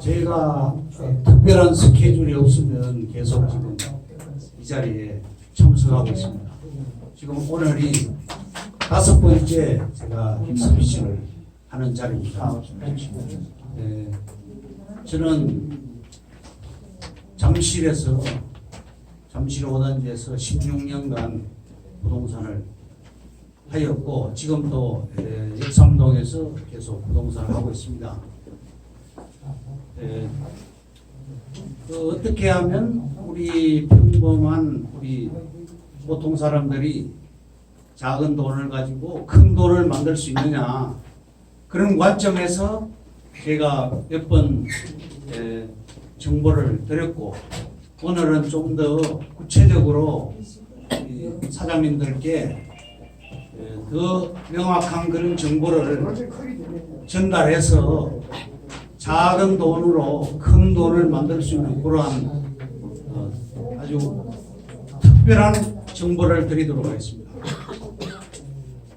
제가 특별한 스케줄이 없으면 계속 지금 이 자리에 참석하고 있습니다. 지금 오늘이 다섯 번째 제가 스피치를 하는 자리입니다. 네, 저는 잠실에서 잠실 5단지에서 16년간 부동산을 하였고 지금도 에, 역삼동에서 계속 부동산을 하고 있습니다. 에, 그 어떻게 하면 우리 평범한 우리 보통 사람들이 작은 돈을 가지고 큰 돈을 만들 수 있느냐 그런 관점에서 제가 몇 번 정보를 드렸고 오늘은 좀 더 구체적으로 이 사장님들께 에, 더 명확한 그런 정보를 전달해서 작은 돈으로 큰 돈을 만들 수 있는 그러한 어, 아주 특별한 정보를 드리도록 하겠습니다.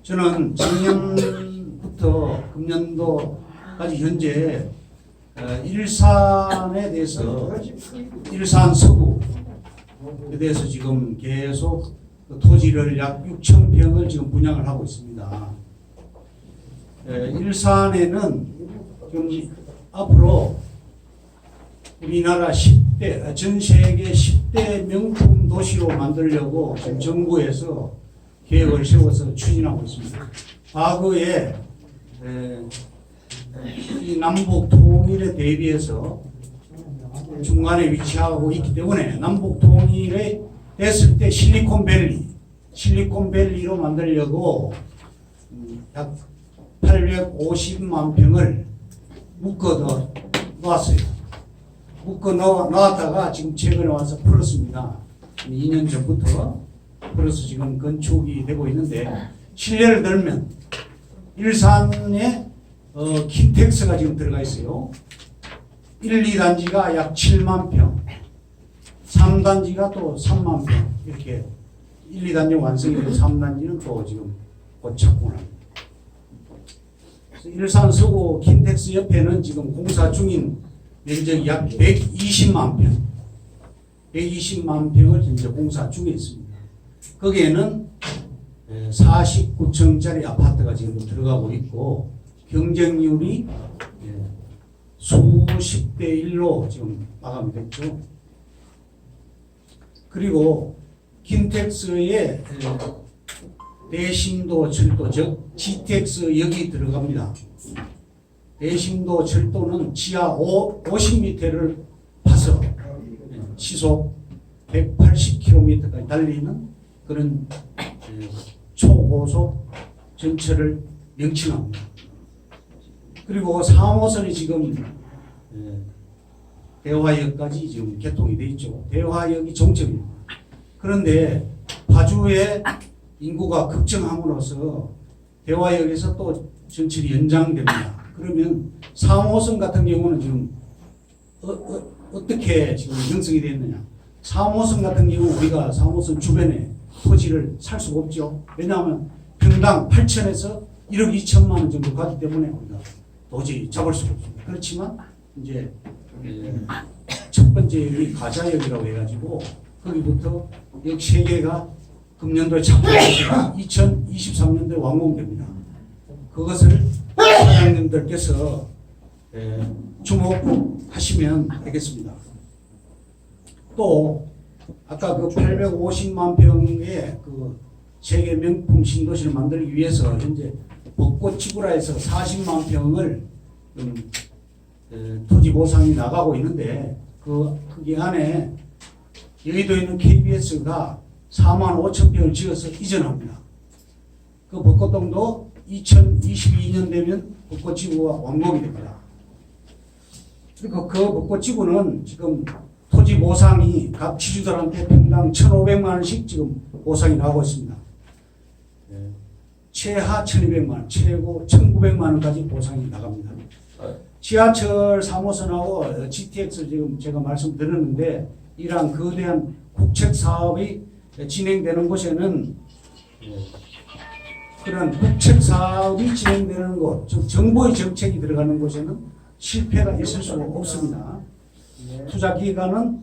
저는 작년부터 금년도까지 현재 어, 일산에 대해서 일산 서구에 대해서 지금 계속 그 토지를 약 6천 평을 지금 분양을 하고 있습니다. 에, 일산에는 지금 앞으로 우리나라 10대, 아, 전 세계 10대 명품 도시로 만들려고 지금 정부에서 계획을 세워서 추진하고 있습니다. 과거에 에, 이 남북 통일에 대비해서 중간에 위치하고 있기 때문에 남북 통일에 됐을 때 실리콘밸리, 실리콘밸리로 만들려고 음, 약 850만 평을 묶어 놓았어요. 묶어 넣- 놓았다가 지금 최근에 와서 풀었습니다. 2년 전부터 풀어서 지금 건축이 되고 있는데 실례를 들면 일산에 어, 킨텍스가 지금 들어가 있어요. 1, 2단지가 약 7만 평, 3단지가 또 3만 평 이렇게 1, 2단지 완성이 되고 3단지는 또 지금 곧 착공합니다. 그래서 일산 서구 킨텍스 옆에는 지금 공사 중인 면적이 약 120만 평, 120만 평을 현재 공사 중에 있습니다. 거기에는 49층짜리 아파트가 지금 들어가고 있고 경쟁률이 예, 수십 대 1로 지금 마감이 됐죠. 그리고 킨텍스의 예, 대신도 철도 즉 GTX 역이 들어갑니다. 대신도 철도는 지하 5, 50m를 파서 예, 시속 180km까지 달리는 그런 예, 초고속 전철을 명칭합니다. 그리고 3호선이 지금 예, 대화역까지 지금 개통이 돼 있죠. 대화역이 종점입니다. 그런데 파주의 인구가 급증함으로써 대화역에서 또 전철이 연장됩니다. 그러면 3호선 같은 경우는 지금 어, 떻게 지금 형성이 되었느냐? 3호선 같은 경우 우리가 3호선 주변에 토지를 살 수가 없죠. 왜냐하면 평당 8천에서 1억 2천만 원 정도 가기 때문에 우리가 도저히 잡을 수가 없습니다. 그렇지만 이제 에, 첫 번째 역이 가자역이라고 해가지고 거기부터 역 세 개가 금년도에 착공해서 2023년도에 완공됩니다. 그것을 사장님들께서 에, 주목하시면 되겠습니다. 또 아까 그 850만 평의 그 세계 명품 신도시를 만들기 위해서 현재 벚꽃 지구라에서 40만 평을 토지 보상이 나가고 있는데 그 그게 안에 여의도에 있는 KBS가 4만 5천 평을 지어서 이전합니다. 그 벚꽃동도 2022년 되면 벚꽃지구가 완공이 됩니다. 그리고 그 벚꽃지구는 지금 토지 보상이 각 지주들한테 평당 1,500만 원씩 지금 보상이 나오고 있습니다. 예. 최하 1,200만 원, 최고 1,900만 원까지 보상이 나갑니다. 지하철 3호선하고 GTX 지금 제가 말씀드렸는데 이러한 거대한 국책 사업이 진행되는 곳에는 예, 그런 국책 사업이 진행되는 곳, 즉 정부의 정책이 들어가는 곳에는 실패가 있을 수가 없습니다. 예. 투자 기관은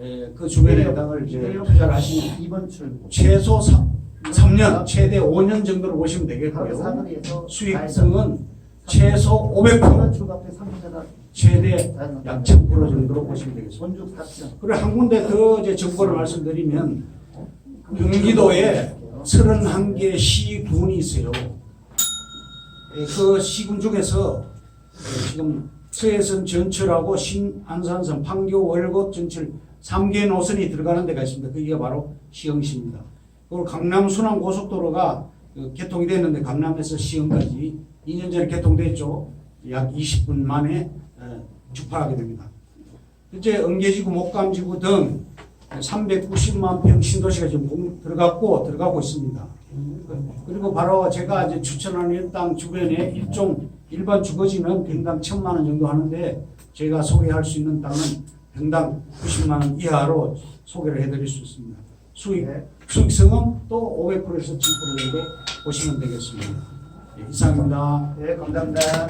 에, 그 주변에 땅을 이제 투자를 하시면 2번 출구. 최소 3, 년 최대 5년 정도로 보시면 되겠고요. 수익성은 최소 500%, 2번 출구 앞에 3분대다. 최대 약1000% 정도로 보시면 되겠습니다. 본죽 4층. 그리고 한 군데 더 이제 정보를 말씀드리면 경기도에 31개 시군이 있어요. 예, 그 시군 중에서 예, 지금 서해선 전철하고 신안산선, 판교, 월곶 전철 3개 노선이 들어가는 데가 있습니다. 그게 바로 시흥시입니다. 그리고 강남 순환 고속도로가 그 개통이 됐는데 강남에서 시흥까지 2년 전에 개통됐죠. 약 20분 만에 에, 주파하게 됩니다. 현재 은계지구, 목감지구 등 390만 평 신도시가 지금 공- 들어갔고 들어가고 있습니다. 그리고 바로 제가 이제 추천하는 땅 주변에 일종 일반 주거지는 평당 1천만 원 정도 하는데 제가 소개할 수 있는 땅은 평당 90만 원 이하로 소개를 해드릴 수 있습니다. 수익 네. 수익성은 또 500%에서 10% 정도 보시면 되겠습니다. 예, 이상입니다. 네, 감사합니다.